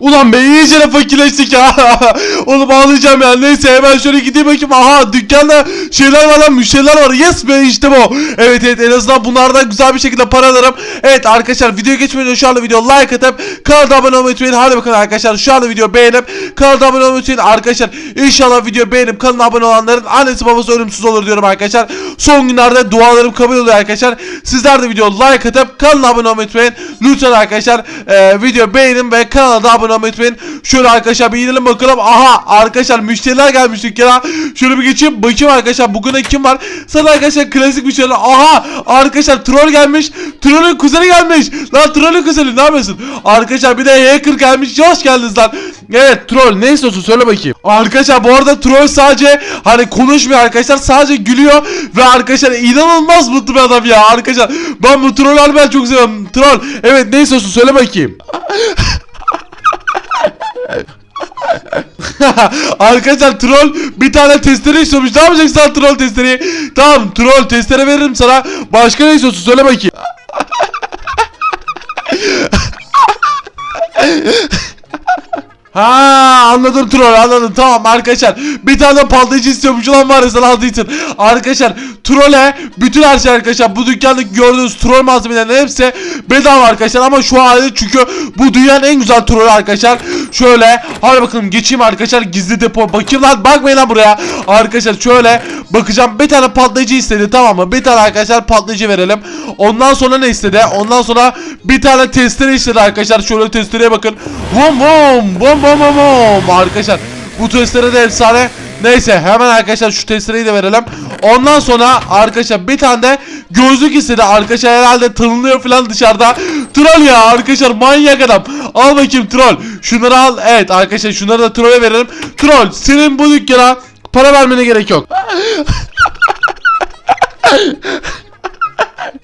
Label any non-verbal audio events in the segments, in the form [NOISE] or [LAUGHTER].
Ulan be iyice de fakirleştik ya. [LAUGHS] Oğlum ağlayacağım ya. Neyse hemen şöyle gideyim bakayım. Aha dükkanda şeyler var lan müşteriler var. Yes be işte bu. Evet evet en azından bunlardan güzel bir şekilde para alırım. Evet arkadaşlar video geçmeden şu anda video like atıp kanala abone olmayı unutmayın. Hadi bakalım arkadaşlar şu anda video beğenip kanala abone olmayı unutmayın. Arkadaşlar inşallah video beğenip kanala abone olanların annesi babası ölümsüz olur diyorum arkadaşlar. Son günlerde dualarım kabul oluyor arkadaşlar. Sizler de video like atıp kanala abone olmayı unutmayın. Lütfen arkadaşlar e, video beğenin ve kanala da abone olmayı unutmayın. Şöyle arkadaşlar bir inelim bakalım. Aha arkadaşlar müşteriler gelmiş dükkana. Şöyle bir geçeyim bakayım arkadaşlar bugün de kim var? Sana arkadaşlar klasik müşteriler. Aha arkadaşlar troll gelmiş. Trollün kuzeni gelmiş. Lan trollün kuzeni ne yapıyorsun? Arkadaşlar bir de hacker gelmiş. Hoş geldiniz lan. Evet troll ne istiyorsun söyle bakayım. Arkadaşlar bu arada troll sadece hani konuşmuyor arkadaşlar sadece gülüyor ve arkadaşlar inanılmaz mutlu bir adam ya arkadaşlar. Ben bu troll harbiden çok seviyorum. Troll evet ne istiyorsun söyle bakayım. [LAUGHS] Arkadaşlar troll bir tane testere istiyormuş. Ne yapacaksın sen troll testereyi? Tamam troll testere veririm sana. Başka ne istiyorsun söyle bakayım. [LAUGHS] Ha anladım troll anladım tamam arkadaşlar bir tane patlayıcı istiyormuş ulan var ya sana aldığı arkadaşlar trolle bütün her şey arkadaşlar. Bu dükkandaki gördüğünüz troll malzemelerin hepsi bedava arkadaşlar. Ama şu halde çünkü bu dünyanın en güzel trolü arkadaşlar. Şöyle hadi bakalım geçeyim arkadaşlar. Gizli depo. Bakayım lan bakmayın lan buraya. Arkadaşlar şöyle bakacağım. Bir tane patlayıcı istedi tamam mı? Bir tane arkadaşlar patlayıcı verelim. Ondan sonra ne istedi? Ondan sonra bir tane testere istedi arkadaşlar. Şöyle testereye bakın. Vom vom vom vom vom vom. Arkadaşlar bu testere de efsane Neyse hemen arkadaşlar şu testereyi de verelim. Ondan sonra arkadaşlar bir tane de gözlük istedi. Arkadaşlar herhalde tanınıyor falan dışarıda. Troll ya arkadaşlar manyak adam. Al bakayım troll. Şunları al. Evet arkadaşlar şunları da trolle verelim. Troll senin bu dükkana para vermene gerek yok. [LAUGHS]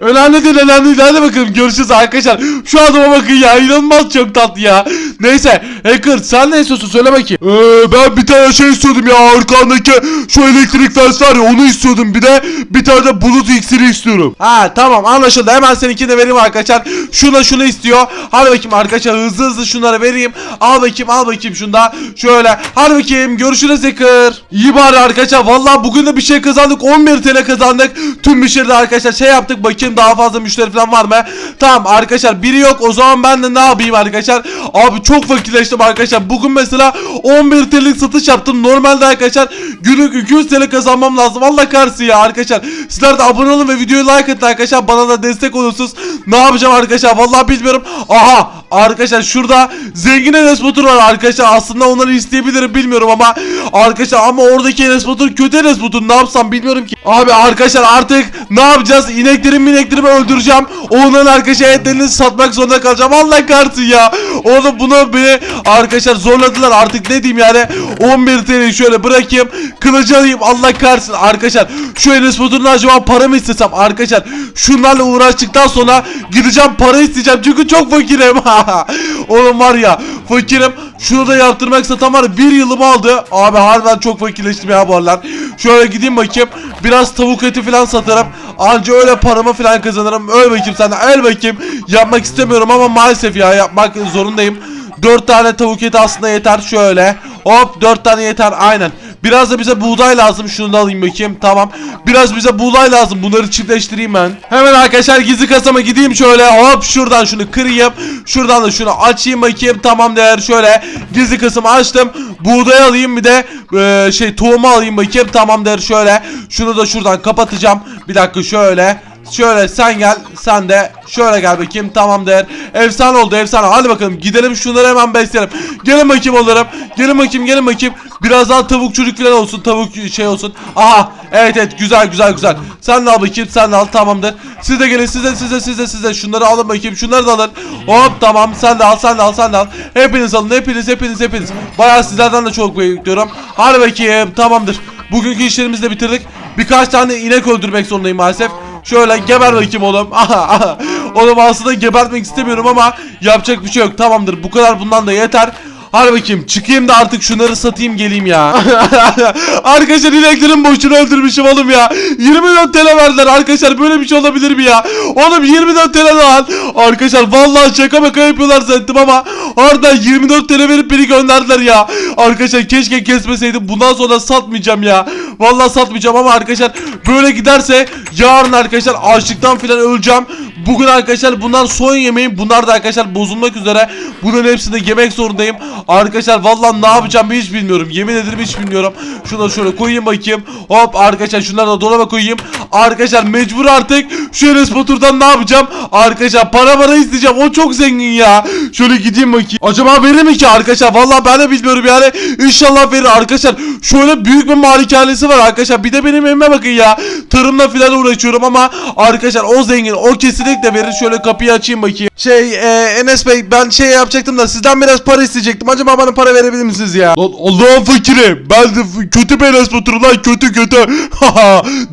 Önemli değil önemli değil. Hadi bakalım görüşürüz arkadaşlar. Şu adama bakın ya inanılmaz çok tatlı ya. Neyse Hacker sen ne istiyorsun? Söyle bakayım. Ee, Ben bir tane şey istiyordum ya arkandaki şu elektrik fens var ya onu istiyordum. Bir de bir tane de bulut iksiri istiyorum. Ha tamam anlaşıldı. Hemen seninkini de vereyim arkadaşlar. Şuna şunu istiyor. Hadi bakayım arkadaşlar hızlı hızlı şunları vereyim. Al bakayım al bakayım şunda Şöyle hadi bakayım görüşürüz Hacker. İyi bari arkadaşlar. Vallahi bugün de bir şey kazandık. 11 TL kazandık. Tüm müşteriler arkadaşlar şey yaptık bakayım daha fazla müşteri falan var mı? Tamam arkadaşlar biri yok o zaman ben de ne yapayım arkadaşlar? Abi çok fakirleştim arkadaşlar. Bugün mesela 11 TL'lik satış yaptım. Normalde arkadaşlar günlük 200 TL kazanmam lazım. Allah kahretsin ya arkadaşlar. Sizler de abone olun ve videoyu like atın arkadaşlar. Bana da destek olursunuz. Ne yapacağım arkadaşlar? Vallahi bilmiyorum. Aha arkadaşlar şurada zengin Enes Batur var arkadaşlar. Aslında onları isteyebilirim bilmiyorum ama arkadaşlar ama oradaki Enes Batur kötü Enes Batur. Ne yapsam bilmiyorum ki. Abi arkadaşlar artık ne yapacağız? İneklerim mineklerimi öldüreceğim. Onların arkadaşlar etlerini satmak zorunda kalacağım. Allah kahretsin ya. Oğlum bunu beni arkadaşlar zorladılar. Artık ne diyeyim yani. 11 TL şöyle bırakayım. Kılıcı alayım. Allah kahretsin arkadaşlar. Şu Enes Batur'un acaba para mı istesem arkadaşlar. Şunlarla uğraştıktan sonra gideceğim para isteyeceğim. Çünkü çok fakirim. [LAUGHS] Oğlum var ya fakirim. Şunu da yaptırmak satan var bir yılımı aldı. Abi harbiden çok fakirleştim ya bu aralar. Şöyle gideyim bakayım. Biraz tavuk eti falan satarım. Anca öyle paramı falan kazanırım. Öl bakayım sen de. El bakayım. Yapmak istemiyorum ama maalesef ya yapmak zorundayım. 4 tane tavuk eti aslında yeter şöyle. Hop 4 tane yeter aynen. Biraz da bize buğday lazım. Şunu da alayım bakayım. Tamam. Biraz bize buğday lazım. Bunları çiftleştireyim ben. Hemen arkadaşlar gizli kasama gideyim şöyle. Hop şuradan şunu kırayım. Şuradan da şunu açayım bakayım. Tamam değer şöyle. Gizli kasımı açtım. Buğday alayım bir de e, şey tohumu alayım bakayım. Tamam der şöyle. Şunu da şuradan kapatacağım. Bir dakika şöyle. Şöyle sen gel sen de şöyle gel bakayım tamam der Efsane oldu efsane hadi bakalım gidelim şunları hemen besleyelim Gelin bakayım onlarım Gelin bakayım gelin bakayım Biraz daha tavuk çocuk falan olsun tavuk şey olsun. Aha evet evet güzel güzel güzel. Sen de al bakayım sen de al tamamdır. Siz de gelin siz de siz de siz de siz de. Şunları alın bakayım şunları da alın. Hop tamam sen de al sen de al sen de al. Hepiniz alın hepiniz hepiniz hepiniz. Bayağı sizlerden de çok bekliyorum Hadi bakayım tamamdır. Bugünkü işlerimizi de bitirdik. Birkaç tane inek öldürmek zorundayım maalesef. Şöyle geber bakayım oğlum. [LAUGHS] Oğlum aslında gebertmek istemiyorum ama yapacak bir şey yok. Tamamdır. Bu kadar bundan da yeter. Hadi bakayım çıkayım da artık şunları satayım geleyim ya. [LAUGHS] arkadaşlar ineklerin boşuna öldürmüşüm oğlum ya. 20 milyon TL verdiler arkadaşlar böyle bir şey olabilir mi ya? Oğlum 24 TL lan. Arkadaşlar vallahi şaka maka yapıyorlar zannettim ama harbiden 24 TL verip beni gönderdiler ya. Arkadaşlar keşke kesmeseydim bundan sonra satmayacağım ya. Vallahi satmayacağım ama arkadaşlar böyle giderse yarın arkadaşlar açlıktan filan öleceğim. Bugün arkadaşlar bunlar son yemeğim. Bunlar da arkadaşlar bozulmak üzere. Bunların hepsini yemek zorundayım. Arkadaşlar vallahi ne yapacağım hiç bilmiyorum. Yemin ederim hiç bilmiyorum. Şunları şöyle koyayım bakayım. Hop arkadaşlar şunları da dolaba koyayım. Arkadaşlar mecbur artık şu Enes ne yapacağım? Arkadaşlar para para isteyeceğim. O çok zengin ya. Şöyle gideyim bakayım. Acaba verir mi ki arkadaşlar? Vallahi ben de bilmiyorum yani. İnşallah verir arkadaşlar. Şöyle büyük bir malikanesi var arkadaşlar. Bir de benim evime bakın ya. Tarımla filan uğraşıyorum ama arkadaşlar o zengin. O kesinlikle verir. Şöyle kapıyı açayım bakayım. Şey e, Enes Bey ben şey yapacaktım da sizden biraz para isteyecektim. Acaba bana para verebilir misiniz ya? Lan Allah'ın fakiri. Ben de kötü bir Enes Batur lan kötü kötü. [LAUGHS]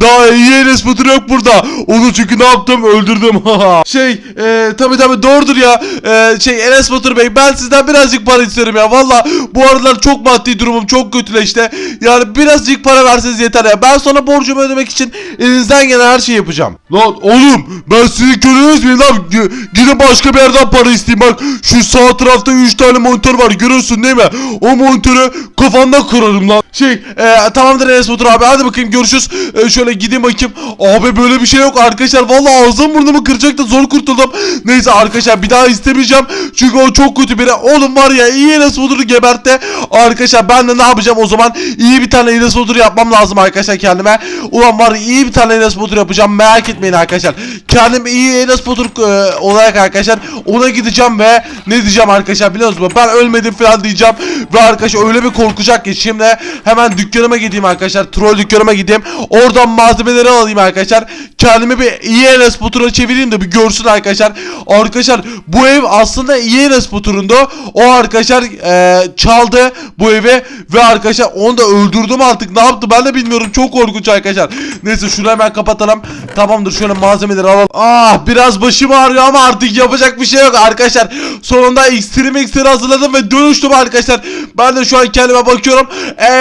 Daha iyi Enes Batur yok burada. Onu çünkü ne yaptım öldürdüm. Şey e, tabi tabi doğrudur ya. E, şey Enes Batur Bey ben sizden birazcık para istiyorum ya. Valla bu aralar çok maddi durumum çok kötüleşti. Yani birazcık para verseniz yeter ya. Ben sonra borcumu ödemek için elinizden gelen her şeyi yapacağım. Lan oğlum ben sizin köleniz miyim lan? G- Gidin başka bir yerden para isteyeyim bak. Şu sağ tarafta 3 tane monitör var görüyorsun değil mi? O monitörü kafanda kırarım lan. Şey e, tamamdır Enes Batur abi hadi bakayım görüşürüz. E, şöyle gideyim bakayım. Abi böyle bir şey yok arkadaşlar. Vallahi ağzım burnumu kıracaktı zor kurtuldum. Neyse arkadaşlar bir daha istemeyeceğim. Çünkü o çok kötü biri. Oğlum var ya iyi Enes Batur'u gebertti. Arkadaşlar ben de ne yapacağım o zaman? İyi bir tane Enes Batur yapmam lazım arkadaşlar kendime. Ulan var iyi bir tane Enes Batur yapacağım. Merak etmeyin arkadaşlar. Kendim iyi Enes Batur e, olarak arkadaşlar ona gideceğim ve ne diyeceğim arkadaşlar biliyor musunuz? Ben ölmedim falan diyeceğim. Ve arkadaşlar öyle bir korkacak ki şimdi hemen dükkanıma gideyim arkadaşlar. Troll dükkanıma gideyim. Oradan malzemeleri alayım arkadaşlar. Kendimi bir Enes Batur'a çevireyim de bir görsün arkadaşlar. Arkadaşlar bu ev aslında iyi Enes Batur'undu. O arkadaşlar e, çaldı bu evi ve arkadaşlar onu da öldürdüm artık. Ne yaptı ben de bilmiyorum. Çok korkunç arkadaşlar. Neyse şunu hemen kapatalım. Tamamdır şöyle malzemeleri alalım. Ah biraz başım ağrıyor ama artık yapacak bir şey yok arkadaşlar. Sonunda ekstrem iksiri hazırladım ve dönüştüm arkadaşlar. Ben de şu an kendime bakıyorum.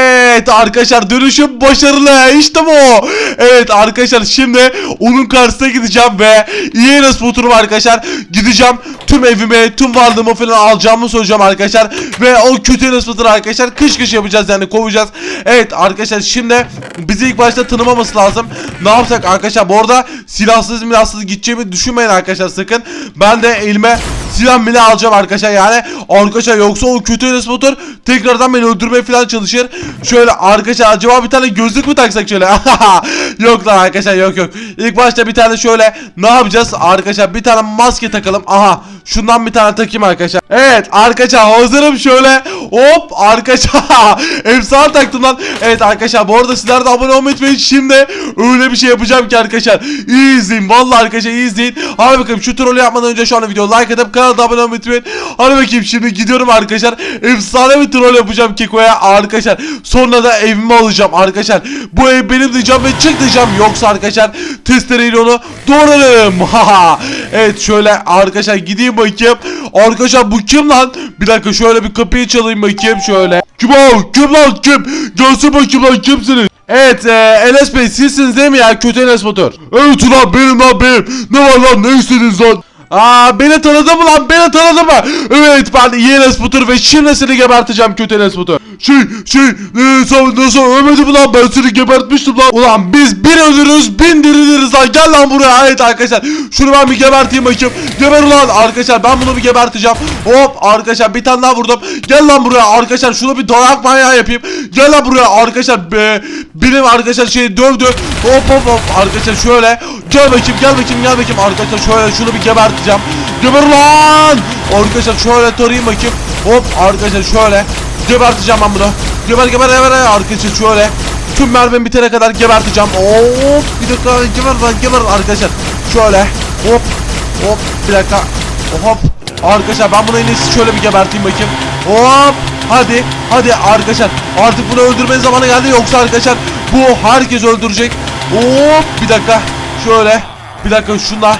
Evet arkadaşlar dönüşüm başarılı. İşte bu. Evet arkadaşlar şimdi onun karşısına gideceğim ve iyi Enes Batur'um arkadaşlar. Gideceğim tüm evimi, tüm varlığımı falan alacağımı söyleyeceğim arkadaşlar. Ve o kötü Batur'u arkadaşlar kış kış yapacağız yani kovacağız. Evet arkadaşlar şimdi bizi ilk başta tanımaması lazım. Ne yapsak arkadaşlar bu arada silahsız milahsız gideceğimi düşünmeyin arkadaşlar sakın. Ben de elime silah bile alacağım arkadaşlar yani. Arkadaşlar yoksa o kötü Batur tekrardan beni öldürmeye falan çalışır. Şöyle arkadaşlar acaba bir tane gözlük mü taksak şöyle? [LAUGHS] yok lan arkadaşlar yok yok. İlk başta bir tane şöyle ne yapacağız? Arkadaşlar bir tane maske takalım. Aha şundan bir tane takayım arkadaşlar. Evet arkadaşlar hazırım şöyle. Hop arkadaşlar. [LAUGHS] Efsane taktım lan. Evet arkadaşlar bu arada sizler de abone olmayı unutmayın. Şimdi öyle bir şey yapacağım ki arkadaşlar. İyi izleyin. Vallahi arkadaşlar iyi izleyin. Hadi bakalım şu trolü yapmadan önce şu anda video like atıp kanala abone olmayı unutmayın. Hadi bakayım şimdi gidiyorum arkadaşlar. Efsane bir troll yapacağım Keko'ya arkadaşlar. Sonra da evimi alacağım arkadaşlar. Bu ev benim diyeceğim ve çık diyeceğim. Yoksa arkadaşlar testereyle onu doğrarım. [LAUGHS] Haha. evet şöyle arkadaşlar gideyim bakayım. Arkadaşlar bu kim lan? Bir dakika şöyle bir kapıyı çalayım bakayım şöyle. Kim o? Kim lan kim? Gelsin bakayım lan kimsiniz? Evet e, Enes Bey sizsiniz değil mi ya kötü Enes Batur? Evet ulan benim lan benim. Ne var lan ne istediniz lan? Aa beni tanıdı mı lan beni tanıdı mı? Evet ben iyi Enes Batur ve şimdi seni geberteceğim kötü Enes Batur. Şey şey e, sen nasıl ölmedin mi lan ben seni gebertmiştim lan. Ulan biz bir ölürüz bin diriliriz lan gel lan buraya. Evet arkadaşlar şunu ben bir geberteyim bakayım. Geber ulan arkadaşlar ben bunu bir geberteceğim. Hop arkadaşlar bir tane daha vurdum. Gel lan buraya arkadaşlar şunu bir dayak manyağı yapayım. Gel lan buraya arkadaşlar be, benim arkadaşlar şeyi dövdü. Hop hop hop arkadaşlar şöyle. Gel bakayım gel bakayım gel bakayım arkadaşlar şöyle şunu bir geberteceğim. Geber lan. Arkadaşlar şöyle tarayayım bakayım. Hop arkadaşlar şöyle. Geberteceğim ben bunu. Geber geber geber arkadaşlar şöyle. Tüm mermim bitene kadar geberteceğim. Hop bir dakika geber lan geber arkadaşlar. Şöyle hop hop bir dakika. Hop arkadaşlar ben bunu en iyisi şöyle bir geberteyim bakayım. Hop hadi hadi arkadaşlar artık bunu öldürme zamanı geldi yoksa arkadaşlar bu herkes öldürecek. Hop bir dakika şöyle bir dakika şuna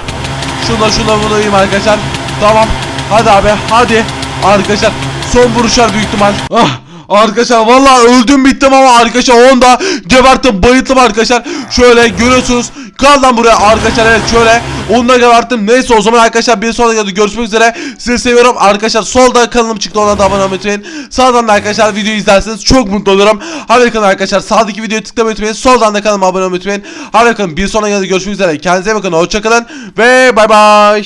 şuna şuna vurayım arkadaşlar. Tamam hadi abi hadi Arkadaşlar son vuruşlar büyük ihtimal. Ah Arkadaşlar vallahi öldüm bittim ama arkadaşlar onu da geberttim bayılttım arkadaşlar. Şöyle görüyorsunuz. Kal buraya arkadaşlar evet şöyle. Onu da geberttim. Neyse o zaman arkadaşlar bir sonraki videoda görüşmek üzere. Sizi seviyorum. Arkadaşlar solda kanalım çıktı ona da abone olmayı unutmayın. Sağdan da arkadaşlar videoyu izlerseniz çok mutlu olurum. Hadi bakalım arkadaşlar sağdaki videoyu tıklamayı unutmayın. Soldan da kanalıma abone olmayı unutmayın. Hadi bakalım bir sonraki videoda görüşmek üzere. Kendinize bakın. Hoşçakalın. Ve bay bay.